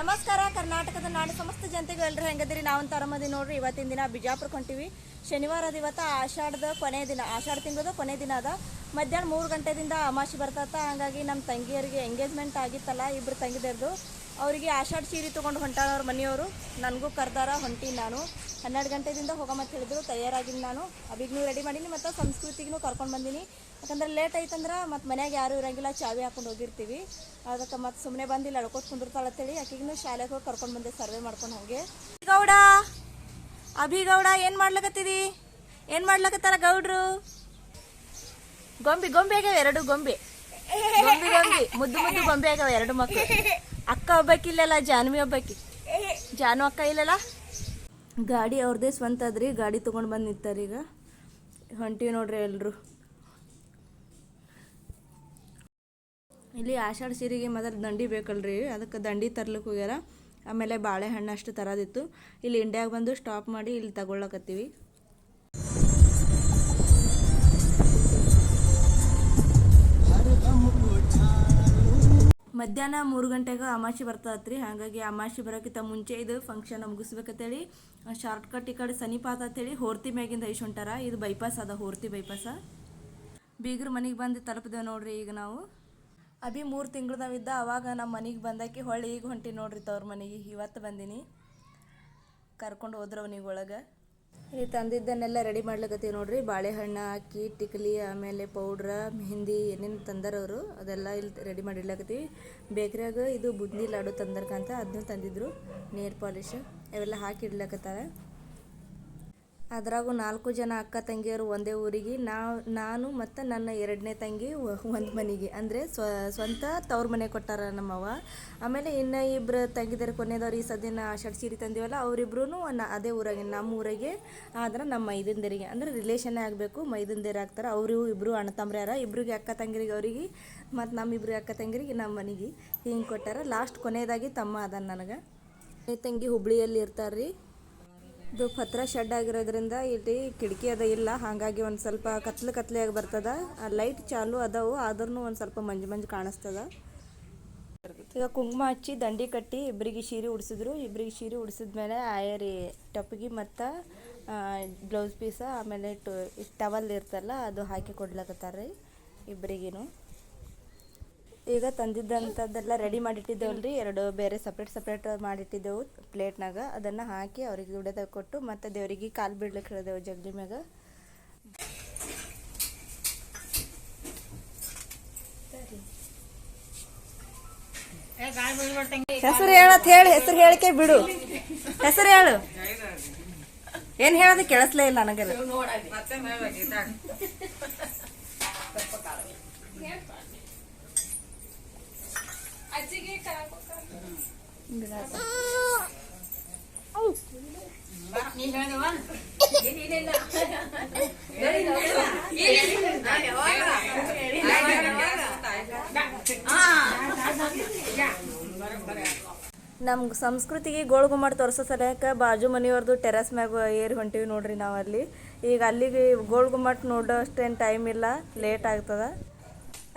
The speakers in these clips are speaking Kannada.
ನಮಸ್ಕಾರ, ಕರ್ನಾಟಕದ ನಾಡು ಸಮಸ್ತ ಜನತೆಗೂ ಎಲ್ಲರೂ ಹೆಂಗದಿರಿ? ನಾವು ತರಮದಿ ನೋಡ್ರಿ. ಇವತ್ತಿನ ದಿನ ಬಿಜಾಪುರಕ್ಕೆ ಕೊಂಟಿವಿ ಶನಿವಾರದ ಇವತ್ತು ಆಷಾಢದ ಕೊನೆಯ ದಿನ, ಆಷಾಢ ತಿಂಗಳದ ಕೊನೆ ದಿನ ಅದ. ಮಧ್ಯಾಹ್ನ ಮೂರು ಗಂಟೆದಿಂದ ಅಮಾಶಿ ಬರ್ತತ್ತ ಹಂಗಾಗಿ ನಮ್ಮ ತಂಗಿಯರಿಗೆ ಎಂಗೇಜ್ಮೆಂಟ್ ಆಗಿತ್ತಲ್ಲ ಇಬ್ಬರು ತಂಗಿದರ್ದು. ಅವರಿಗೆ ಆಷಾಢ ಸೀರೆ ತೊಗೊಂಡು ಹೊಂಟಾರ ಅವ್ರ ಮನೆಯವರು. ನನಗೂ ಕರ್ದಾರ, ಹೊಂಟೀನಿ ನಾನು. ಹನ್ನೆರಡು ಗಂಟೆದಿಂದ ಮತ್ತು ಹೇಳಿದ್ರು. ತಯಾರಾಗಿನಿ ನಾನು. ಅಭಿಗ್ನು ರೆಡಿ ಮಾಡೀನಿ ಮತ್ತು ಸಂಸ್ಕೃತಿಗೂ ಕರ್ಕೊಂಡು ಬಂದೀನಿ. ಯಾಕಂದ್ರೆ ಲೇಟ್ ಆಯ್ತಂದ್ರೆ ಮತ್ತು ಮನ್ಯಾಗ ಯಾರೂ ಇರಂಗಿಲ್ಲ. ಚಾವಿ ಹಾಕೊಂಡು ಹೋಗಿರ್ತೀವಿ. ಅದಕ್ಕೆ ಮತ್ತು ಸುಮ್ಮನೆ ಬಂದಿಲ್ಲ. ಅಳ್ಕೊಟ್ ಕುಂದಿರ್ತಾಳೆ ಅಂತೇಳಿ ಆಕಿಗೂ ಶಾಲೆಗೆ ಹೋಗಿ ಕರ್ಕೊಂಡು ಬಂದೆ ಸರ್ವೆ ಮಾಡ್ಕೊಂಡು ಹೋಗಿ. ಗೌಡ ಅಭಿಗೌಡ, ಏನು ಮಾಡ್ಲಕತ್ತಿದಿ? ಏನು ಮಾಡ್ಲಕತ್ತಾರ ಗೌಡ್ರು? ಗೊಂಬೆ ಗೊಂಬೆ ಆಗ್ಯಾವ ಎರಡು ಗೊಂಬೆ. ಗೊಂಬೆ ಗೊಂಬೆ. ಮುದ್ದು ಮುದ್ದು ಗೊಂಬೆ ಆಗ್ಯಾವ ಎರಡು ಮಕ್ಕಳು ಅಕ್ಕ ಒಬ್ಬಾಕಿಲ್ಲಲ್ಲ, ಜಾನ್ವಿ ಒಬ್ಬಾಕಿ. ಜಾನು ಅಕ್ಕ ಇಲ್ಲಲ್ಲ? ಗಾಡಿ ಅವ್ರದೇ ಸ್ವಂತ ಅದ್ರಿ, ಗಾಡಿ ತೊಗೊಂಡು ಬಂದು ನಿಂತಾರ ಈಗ. ಹೊಂಟಿವಿ ನೋಡ್ರಿ ಎಲ್ಲರೂ ಇಲ್ಲಿ ಆಷಾಢ ಸೀರೆಗೆ ಮೊದಲು ದಂಡಿ ಬೇಕಲ್ರಿ, ಅದಕ್ಕೆ ದಂಡಿ ತರ್ಲಿಕ್ಕೆ ಹೋಗ್ಯಾರ. ಆಮೇಲೆ ಬಾಳೆಹಣ್ಣು ಅಷ್ಟು ತರೋದಿತ್ತು. ಇಲ್ಲಿ ಇಂಡ್ಯಾಗೆ ಬಂದು ಸ್ಟಾಪ್ ಮಾಡಿ ಇಲ್ಲಿ ತಗೊಳ್ಳಕತ್ತೀವಿ ಮಧ್ಯಾಹ್ನ ಮೂರು ಗಂಟೆಗೆ ಅಮಾಶಿ ಬರ್ತದ್ರಿ ಹಾಗಾಗಿ ಅಮಾಶಿ ಬರೋಕ್ಕಿಂತ ಮುಂಚೆ ಇದು ಫಂಕ್ಷನ್ ಮುಗಿಸ್ಬೇಕಂತೇಳಿ ಶಾರ್ಟ್ ಕಟ್ ಈ ಕಡೆ ಸನಿಪಾತ ಅಂತೇಳಿ ಹೋರ್ತಿ ಮ್ಯಾಗಿಂದ ಐಶ್ ಹೊಂಟಾರ. ಇದು ಬೈಪಾಸ್ ಅದ, ಹೋರ್ತಿ ಬೈಪಾಸ ಬೀಗರು ಮನೆಗೆ ಬಂದು ತಲುಪಿದೇವೆ ನೋಡ್ರಿ ಈಗ ನಾವು. ಅಭಿ ಮೂರು ತಿಂಗಳದಾವಿದ್ದ ಅವಾಗ ನಮ್ಮ ಮನೆಗೆ ಬಂದಾಕಿ ಹೊಳ್ಳಿ ಈಗ ಹೊಂಟಿ ನೋಡ್ರಿ ತವ್ರ ಮನೆಗೆ. ಇವತ್ತು ಬಂದೀನಿ. ಕರ್ಕೊಂಡು ಹೋದ್ರ ಇಲ್ಲಿ ತಂದಿದ್ದನ್ನೆಲ್ಲ ರೆಡಿ ಮಾಡ್ಲಿಕ್ಕತ್ತೀವಿ ನೋಡ್ರಿ. ಬಾಳೆಹಣ್ಣು ಅಕ್ಕಿ ಟಿಕ್ಲಿ, ಆಮೇಲೆ ಪೌಡ್ರ ಮೆಹಂದಿ ಏನೇನು ತಂದರವರು, ಅದೆಲ್ಲ ಇಲ್ಲಿ ರೆಡಿ ಮಾಡಿ ಇಡ್ಲಕತ್ತೀವಿ ಬೇಕ್ರಿಯಾಗ ಇದು ಬುಂದಿ ಲಾಡು ತಂದರ್ಕಂತ ಅದನ್ನು ತಂದಿದ್ರು ನೇರ್ ಪಾಲಿಶ್ ಇವೆಲ್ಲ ಹಾಕಿ ಇಡ್ಲಕತ್ತಾರ ಅದ್ರಾಗೂ ನಾಲ್ಕು ಜನ ಅಕ್ಕ ತಂಗಿಯರು ಒಂದೇ ಊರಿಗೆ, ನಾವು, ನಾನು ಮತ್ತು ನನ್ನ ಎರಡನೇ ತಂಗಿ ಒಂದು ಮನೆಗೆ. ಅಂದರೆ ಸ್ವ, ಸ್ವಂತ ತವ್ರ ಮನೆ ಕೊಟ್ಟಾರ ನಮ್ಮವ್ವ. ಆಮೇಲೆ ಇನ್ನು ಇಬ್ಬರು ತಂಗಿದರು ಕೊನೆದವ್ರು ಈ ಸದ್ಯನ ಷಡ್ ಸೀರೆ ತಂದಿವಲ್ಲ ಅವರಿಬ್ರು ಅದೇ ಊರಾಗೆ, ನಮ್ಮ ಊರಿಗೆ. ಆದ್ರೆ ನಮ್ಮ ಮೈದಂದೇರಿಗೆ. ಅಂದರೆ ರಿಲೇಷನ್ನೇ ಆಗಬೇಕು, ಮೈದಂದೇರು ಆಗ್ತಾರೆ. ಅವರು ಇಬ್ಬರು ಅಣ್ಣ ತಮ್ಮರ್ಯಾರ ಇಬ್ರಿಗೆ ಅಕ್ಕ ತಂಗಿರಿಗೆ ಅವರಿಗೆ, ಮತ್ತು ನಮ್ಮಿಬ್ರಿಗೆ ಅಕ್ಕ ತಂಗಿರಿಗೆ ನಮ್ಮ ಮನೆಗೆ ಹಿಂಗೆ ಕೊಟ್ಟಾರ. ಲಾಸ್ಟ್ ಕೊನೆಯದಾಗಿ ತಮ್ಮ ಅದ ನನಗೆ. ತಂಗಿ ಹುಬ್ಳಿಯಲ್ಲಿ ಇರ್ತಾರ್ರಿ. ಇದು ಪತ್ರ ಶೆಡ್ ಆಗಿರೋದ್ರಿಂದ ಇಲ್ಲಿ ಕಿಟಕಿ ಅದ ಇಲ್ಲ. ಹಾಗಾಗಿ ಒಂದು ಸ್ವಲ್ಪ ಕತ್ಲು ಕತ್ಲೆಯಾಗಿ ಬರ್ತದ. ಆ ಲೈಟ್ ಚಾಲು ಅದಾವು. ಆದ್ರೂ ಒಂದು ಸ್ವಲ್ಪ ಮಂಜು ಮಂಜು ಕಾಣಿಸ್ತದ. ಈಗ ಕುಂಕುಮ ಹಚ್ಚಿ ದಂಡಿ ಕಟ್ಟಿ ಇಬ್ಬರಿಗೆ ಸೀರೆ ಉಡಿಸಿದ್ರು. ಇಬ್ಬರಿಗೆ ಸೀರೆ ಉಡಿಸಿದ್ಮೇಲೆ ಆಯರಿ ಟಪ್ಪಿಗೆ ಮತ್ತು ಬ್ಲೌಸ್ ಪೀಸ ಆಮೇಲೆ ಟವಲ್ ಇರ್ತಲ್ಲ, ಅದು ಹಾಕಿ ಕೊಡ್ಲಕತ್ತಾರ್ರಿ ಇಬ್ಬರಿಗೇನು ಈಗ ತಂದಿದ್ದಂಥದ್ದೆಲ್ಲ ರೆಡಿ ಮಾಡಿಟ್ಟಿದ್ದೇವಲ್ರಿ. ಎರಡು ಬೇರೆ ಸಪ್ರೇಟ್ ಸಪ್ರೇಟ್ ಮಾಡಿಟ್ಟಿದ್ದೆವು ಪ್ಲೇಟ್ನಾಗ ಅದನ್ನು ಹಾಕಿ ಅವ್ರಿಗೆ ಉಡದ ಕೊಟ್ಟು ಮತ್ತು ದೇವರಿಗೆ ಕಾಲು ಬಿಡ್ಲಿಕ್ಕೆ ಹೇಳಿದೆವು ಜಗ್ಲಿ ಮ್ಯಾಗ. ಹೆಸರು ಹೇಳತ್ ಹೇಳಿ, ಹೆಸರು ಹೇಳಿಕೆ ಬಿಡು. ಹೆಸರು ಹೇಳು. ಏನ್ ಹೇಳೋದು ಕೇಳಿಸ್ಲೇ ಇಲ್ಲ ನನಗೆಲ್ಲ. ನಮ್ಮ ಸಂಸ್ಕೃತಿಗೆ ಗೋಳು ಗುಮ್ಮಟ ತೋರಿಸೋ ಸಲಕ ಬಾಜು ಮನೆಯವ್ರದ್ದು ಟೆರಸ್ ಮ್ಯಾಗ ಏರಿ ಹೊಂಟಿವಿ ನೋಡ್ರಿ ನಾವು ಅಲ್ಲಿ. ಈಗ ಅಲ್ಲಿಗೆ ಗೋಳು ಗುಮ್ಮಟ ನೋಡೋ ಅಷ್ಟೇನು ಟೈಮ್ ಇಲ್ಲ ಲೇಟ್ ಆಗ್ತದ.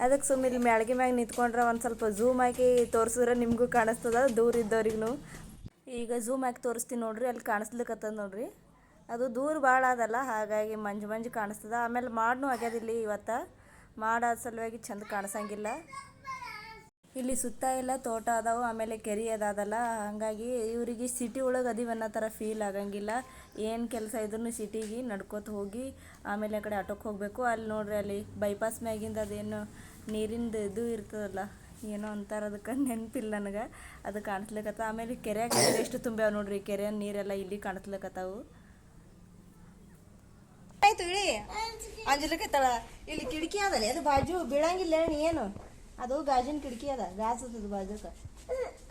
ಅದಕ್ಕೆ ಸುಮ್ಮನೆ ಇಲ್ಲಿ ಮ್ಯಾಳ್ಗೆ ಮ್ಯಾಗ ನಿಂತ್ಕೊಂಡ್ರೆ ಒಂದು ಸ್ವಲ್ಪ ಝೂಮ್ ಹಾಕಿ ತೋರಿಸಿದ್ರೆ ನಿಮಗೂ ಕಾಣಿಸ್ತದ, ದೂರ ಇದ್ದವ್ರಿಗೂ ಈಗ ಝೂಮ್ ಹಾಕಿ ತೋರಿಸ್ತೀನಿ ನೋಡ್ರಿ, ಅಲ್ಲಿ ಕಾಣಿಸ್ಲಿಕ್ಕತ್ತದ ನೋಡ್ರಿ. ಅದು ದೂರ ಭಾಳ ಅದಲ್ಲ, ಹಾಗಾಗಿ ಮಂಜು ಮಂಜು ಕಾಣಿಸ್ತದ. ಆಮೇಲೆ ಮಾಡೂ ಆಗ್ಯದಿಲ್ಲಿ ಇವತ್ತು. ಮಾಡಾದ ಸಲುವಾಗಿ ಚಂದ ಕಾಣಿಸಂಗಿಲ್ಲ. ಇಲ್ಲಿ ಸುತ್ತ ಎಲ್ಲ ತೋಟ ಅದಾವು, ಆಮೇಲೆ ಕೆರೆ ಅದಾದಲ್ಲ ಹಾಗಾಗಿ ಇವರಿಗೆ ಸಿಟಿ ಒಳಗೆ ಅದಿವನ್ನ ಥರ ಫೀಲ್ ಆಗಂಗಿಲ್ಲ. ಏನು ಕೆಲಸ ಇದ್ರೂ ಸಿಟಿಗೆ ನಡ್ಕೋತ ಹೋಗಿ, ಆಮೇಲೆ ಆ ಕಡೆ ಆಟೋಕ್ಕೆ ಹೋಗಬೇಕು. ಅಲ್ಲಿ ನೋಡ್ರಿ ಅಲ್ಲಿ ಬೈಪಾಸ್ ಮ್ಯಾಗಿಂದ ಅದೇನು ನೀರಿಂದು ಇದು ಇರ್ತದಲ್ಲ ಏನೋ ಅಂತಾರೆ ಅದಕ್ಕೆ ನೆನಪಿಲ್ಲ ನನಗೆ. ಅದು ಕಾಣಿಸ್ಲಕತ್ತ ಆಮೇಲೆ ಕೆರೆಯಾಗ ನೀರು ಎಷ್ಟು ತುಂಬ್ಯಾವ ನೋಡ್ರಿ ಕೆರೆಯ ನೀರೆಲ್ಲ ಇಲ್ಲಿ ಕಾಣಿಸ್ಲಕತ್ತಾವು. ಆಯ್ತು ಇಳಿ. ಅಂಜಲಿಕತ್ತಳ ಇಲ್ಲಿ ಕಿಟಕಿ ಅದಲ್ಲ ಅದು ಬಾಜು ಬೀಳಂಗಿಲ್ಲ ಹೇಳಿ ಏನು ಅದು ಗಾಜಿನ ಕಿಟಕಿ ಅದ ಗಾಸ್ ಅದ ಬಾಜುಕ.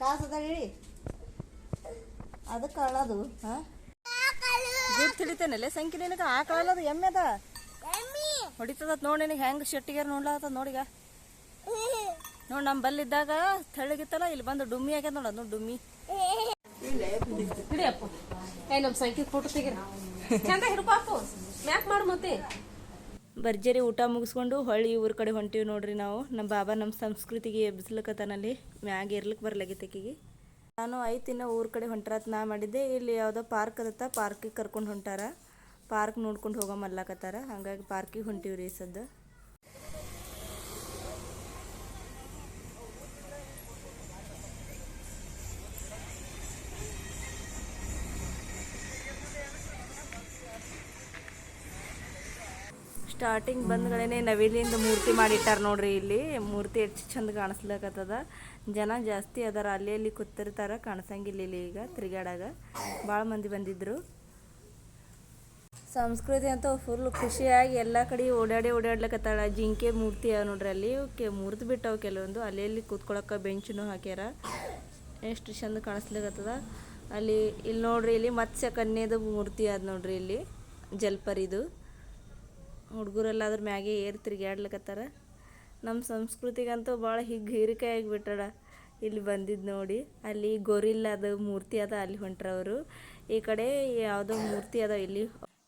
ಕಾಸು ಅದ ಇಳಿ. ಅದಕ್ಕೆ ಅಳದು ಹಾಂ? ಗುಡ್ ತಿಳಿತೇನಲ್ಲ ಸಂಖ್ಯೆ ನಿನಗೆ ಆಕಳಲ್ಲದು ಎಮ್ಮೆ ಅದ? ಹೊಡಿತದ ನೋಡಿ ನಿನಗೆ ಹೆಂಗೆ ಶೆಟ್ಟಿಗೆ ನೋಡ್ಲಾತದ ನೋಡಿಗ. ನೋಡಿ ನಮ್ಮ ಬಲ್ಲಿದ್ದಾಗ ತೆಳ್ಳಗಿತ್ತಲ್ಲ ಇಲ್ಲಿ ಬಂದು ಡುಮ್ಮಿ ಆಗ್ಯದ ನೋಡ ಅದು ಡುಮ್ಮಿ. ಹಿಡಿಯಪ್ಪ ಏ ನಮ್ಮ ಸಂಖ್ಯೆ ಫೋಟೋ ತೆಗಿರ. ಚಂದ ಹಿಡ್ಪಾಪು ಮ್ಯಾಕ್ ಮಾಡು ಮತ್ತೆ. ಭರ್ಜರಿ ಊಟ ಮುಗಿಸ್ಕೊಂಡು ಹೊಳ್ಳಿ ಊರ ಕಡೆ ಹೊಂಟಿವಿ ನೋಡ್ರಿ ನಾವು. ನಮ್ಮ ಬಾಬಾ ನಮ್ಮ ಸಂಸ್ಕೃತಿಗೆ ಎಬ್ಸ್ಲಕತ್ತಾನಲ್ಲಿ ಮ್ಯಾಗ ಇರ್ಲಿಕ್ಕೆ ಬರ್ಲಾಗಿತ್ತು ಆಕಿಗೆ. ನಾನು ಐತಿನ ಊರ ಕಡೆ ಹೊಂಟ್ರಾತ್ ನಾ ಮಾಡಿದ್ದೆ. ಇಲ್ಲಿ ಯಾವುದೋ ಪಾರ್ಕ್ ಅದತ್ತ ಪಾರ್ಕಿಗೆ ಕರ್ಕೊಂಡು ಹೊಂಟಾರ. ಪಾರ್ಕ್ ನೋಡ್ಕೊಂಡು ಹೋಗೋ ಮಲ್ಲಾಕತ್ತಾರ. ಹಾಗಾಗಿ ಪಾರ್ಕಿಗೆ ಹೊಂಟೀವಿ ರೀ ಸದ್ದ. ಸ್ಟಾರ್ಟಿಂಗ್ ಬಂದ್ಗಳೇ ನವಿಲಿಂದ ಮೂರ್ತಿ ಮಾಡಿಟ್ಟಾರ ನೋಡ್ರಿ ಇಲ್ಲಿ. ಮೂರ್ತಿ ಎಷ್ಟು ಚಂದ ಕಾಣಿಸ್ಲಕತ್ತದ. ಜನ ಜಾಸ್ತಿ ಅದಾರ, ಅಲ್ಲಿ ಅಲ್ಲಿ ಕೂತಿರ್ತಾರ, ಕಾಣಿಸಂಗಿಲ್ಲ ಇಲ್ಲಿ ಈಗ ತಿರ್ಗಾಡಾಗ ಭಾಳ ಮಂದಿ ಬಂದಿದ್ರು. ಸಂಸ್ಕೃತಿ ಅಂತ ಫುಲ್ ಖುಷಿಯಾಗಿ ಎಲ್ಲ ಕಡೆ ಓಡಾಡಿ ಓಡಾಡ್ಲಕತ್ತಾಳ ಜಿಂಕೆ ಮೂರ್ತಿ ಅವ ನೋಡ್ರಿ ಅಲ್ಲಿ. ಕೆ ಮೂರ್ತಿ ಬಿಟ್ಟವು ಕೆಲವೊಂದು. ಅಲ್ಲಿ ಅಲ್ಲಿ ಕೂತ್ಕೊಳಕ್ಕೆ ಬೆಂಚನು ಹಾಕ್ಯಾರ. ಎಷ್ಟು ಚಂದ ಕಾಣಿಸ್ಲಿಕ್ಕತ್ತದ ಅಲ್ಲಿ ಇಲ್ಲಿ ನೋಡ್ರಿ ಇಲ್ಲಿ ಮತ್ಸ್ಯ ಕನ್ಯದ ಮೂರ್ತಿ ಅದ ನೋಡ್ರಿ ಇಲ್ಲಿ. ಜಲ್ಪರಿದು. ಹುಡುಗರೆಲ್ಲ ಅದ್ರ ಮ್ಯಾಗೆ ಏರ್ ತಿರ್ಗ್ಯಾಡ್ಲಕತ್ತಾರ. ನಮ್ಮ ಸಂಸ್ಕೃತಿಗಂತೂ ಭಾಳ ಹಿಗ್ ಹೀರಿಕಾಯಿ ಆಗಿಬಿಟ್ಟಾಳ ಇಲ್ಲಿ ಬಂದಿದ್ದು ನೋಡಿ, ಅಲ್ಲಿ ಗೊರಿಲ್ಲದ ಮೂರ್ತಿ ಅದ, ಅಲ್ಲಿ ಹೊಂಟ್ರವರು. ಈ ಕಡೆ ಯಾವುದೋ ಮೂರ್ತಿ ಅದ, ಇಲ್ಲಿ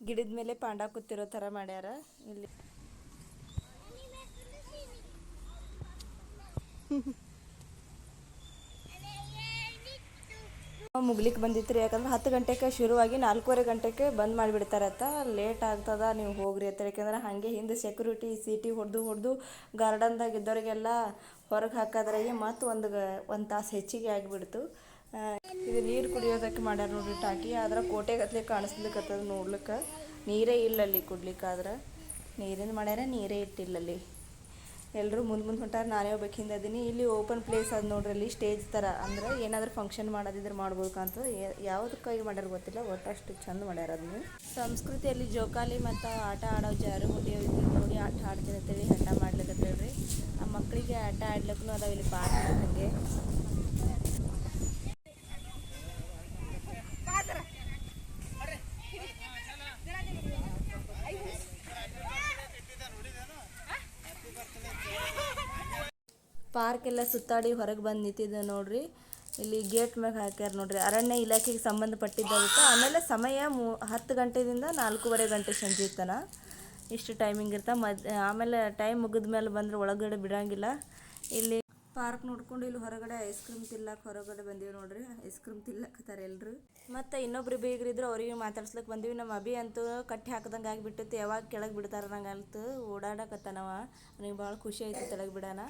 ಗಿಡದ ಮೇಲೆ ಪಾಂಡ ಕೂತಿರೋ ಥರ ಮಾಡ್ಯಾರ. ಇಲ್ಲಿ ಮುಗ್ಲಿಕ್ಕೆ ಬಂದಿತ್ತು ರೀ ಯಾಕಂದ್ರೆ ಹತ್ತು ಗಂಟೆಗೆ ಶುರುವಾಗಿ ನಾಲ್ಕೂವರೆ ಗಂಟೆಗೆ ಬಂದ್ ಮಾಡಿಬಿಡ್ತಾರತ್ತ ಲೇಟ್ ಆಗ್ತದ, ನೀವು ಹೋಗ್ರಿ ಅಂತ ಯಾಕಂದ್ರೆ ಹಾಗೆ ಹಿಂದೆ ಸೆಕ್ಯೂರಿಟಿ ಸೀಟಿ ಹೊಡೆದು ಹೊಡೆದು ಗಾರ್ಡನ್ದಾಗ ಇದ್ದವರಿಗೆಲ್ಲ ಹೊರಗೆ ಹಾಕೋದ್ರಾಗೆ ಮತ್ತು ಒಂದು ಒಂದು ತಾಸು ಹೆಚ್ಚಿಗೆ ಆಗಿಬಿಡ್ತು. ಇದು ನೀರು ಕುಡಿಯೋದಕ್ಕೆ ಮಾಡ್ಯಾರ ನೋಡ್ರಿ ಟಾಕಿ. ಆದ್ರೆ ಕೋಟೆಗತ್ಲೆ ಕಾಣಿಸ್ಲಿಕ್ಕತ್ತದ ನೋಡ್ಲಿಕ್ಕೆ. ನೀರೇ ಇಲ್ಲ ಅಲ್ಲಿ ಕುಡ್ಲಿಕ್ಕಾದ್ರೆ. ನೀರಿಂದ ಮಾಡ್ಯಾರ, ನೀರೇ ಇಟ್ಟಿಲ್ಲಲ್ಲಿ. ಎಲ್ಲರೂ ಮುಂದೆ ಮುಂದೆ ಹೊಂಟಾರ, ನಾನೇ ಒಬ್ಬಾಕಿ ಹಿಂದೆ ಅದೀನಿ ಇಲ್ಲಿ ಓಪನ್ ಪ್ಲೇಸ್ ಅದು ನೋಡ್ರಿ, ಅಲ್ಲಿ ಸ್ಟೇಜ್ ಥರ ಅಂದ್ರೆ ಏನಾದರೂ ಫಂಕ್ಷನ್ ಮಾಡೋದಿದ್ರೆ ಮಾಡ್ಬೇಕು ಅಂತ ಯಾವುದಕ್ಕಾಗಿ ಮಾಡ್ಯಾರ ಗೊತ್ತಿಲ್ಲ ಒಟ್ಟು ಅಷ್ಟು ಚಂದ ಮಾಡ್ಯಾರ ಅದನ್ನು ಸಂಸ್ಕೃತಿಯಲ್ಲಿ ಜೋಕಾಲಿ ಮತ್ತು ಆಟ ಆಡೋ ಜಾರು ಹುಡಿ ನೋಡಿ ಆಟ ಆಡ್ತೀನಿ ಅಂತೇಳಿ ಹಠ ಮಾಡ್ಲಿಕ್ಕತ್ತೇಳ್ರಿ ಆ ಮಕ್ಕಳಿಗೆ ಆಟ ಆಡ್ಲಿಕ್ಕೂ ಅದಾವ ಇಲ್ಲಿ ಪಾರ್ಕ್ ಹಾಗೆ ಪಾರ್ಕ್ ಎಲ್ಲ ಸುತ್ತಾಡಿ ಹೊರಗೆ ಬಂದು ನಿಂತಿದ್ದೆ ನೋಡ್ರಿ. ಇಲ್ಲಿ ಗೇಟ್ ಮ್ಯಾಗ ಹಾಕ್ಯಾರ ನೋಡ್ರಿ. ಅರಣ್ಯ ಇಲಾಖೆಗೆ ಸಂಬಂಧಪಟ್ಟಿದ್ದಾಗುತ್ತೆ ಆಮೇಲೆ ಸಮಯ ಮೂ, ಹತ್ತು ಗಂಟೆಯಿಂದ ನಾಲ್ಕೂವರೆ ಗಂಟೆ ಸಂಜೆ ತನ ಇಷ್ಟು ಟೈಮಿಂಗ್ ಇರ್ತಾ. ಮದ್, ಆಮೇಲೆ ಟೈಮ್ ಮುಗಿದ ಮೇಲೆ ಬಂದ್ರೆ ಒಳಗಡೆ ಬಿಡಂಗಿಲ್ಲ. ಇಲ್ಲಿ ಪಾರ್ಕ್ ನೋಡ್ಕೊಂಡು ಇಲ್ಲಿ ಹೊರಗಡೆ ಐಸ್ ಕ್ರೀಮ್ ತಿಲ್ಲಕ್ಕೆ ಹೊರಗಡೆ ಬಂದೀವಿ ನೋಡ್ರಿ. ಐಸ್ ಕ್ರೀಮ್ ತಿನ್ಲಕ್ಕತ್ತಾರೆ ಎಲ್ಲರೂ ಮತ್ತು ಇನ್ನೊಬ್ರು ಬೀಗರಿದ್ರು ಅವ್ರಿಗೆ ಮಾತಾಡ್ಸ್ಲಿಕ್ಕೆ ಬಂದೀವಿ. ನಮ್ಮ ಅಭಿ ಅಂತೂ ಕಟ್ಟಿ ಹಾಕ್ದಂಗೆ ಆಗಿಬಿಟ್ಟಿತ್ತು. ಯಾವಾಗ ಕೆಳಗೆ ಬಿಡ್ತಾರೆ ನಂಗೆ ಅಲ್ತು ಓಡಾಡಕತ್ತಾನವ. ನನಗೆ ಭಾಳ ಖುಷಿ ಆಯ್ತು ಕೆಳಗೆ ಬಿಡಾನ.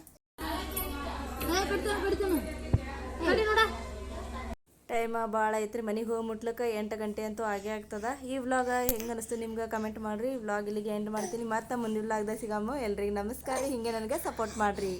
ಟೈಮ ಭಾಳ ಐತ್ರಿ, ಮನೆಗೆ ಹೋಗಿ ಮುಟ್ಲಕ್ಕ ಎಂಟು ಗಂಟೆ ಅಂತೂ ಆಗೇ ಆಗ್ತದ. ಈ ವ್ಲಾಗ ಹೆಂಗೆ ಅನಿಸ್ತು ನಿಮ್ಗೆ ಕಮೆಂಟ್ ಮಾಡಿರಿ. ವ್ಲಾಗ್ ಇಲ್ಲಿಗೆ ಎಂಡ್ ಮಾಡ್ತೀನಿ. ಮತ್ತೆ ಮುಂದಿನ ವ್ಲಾಗ್ದಾಗ ಸಿಗಮ್ಮ ಎಲ್ರಿಗೆ ನಮಸ್ಕಾರ. ಹಿಂಗೆ ನನಗೆ ಸಪೋರ್ಟ್ ಮಾಡಿರಿ.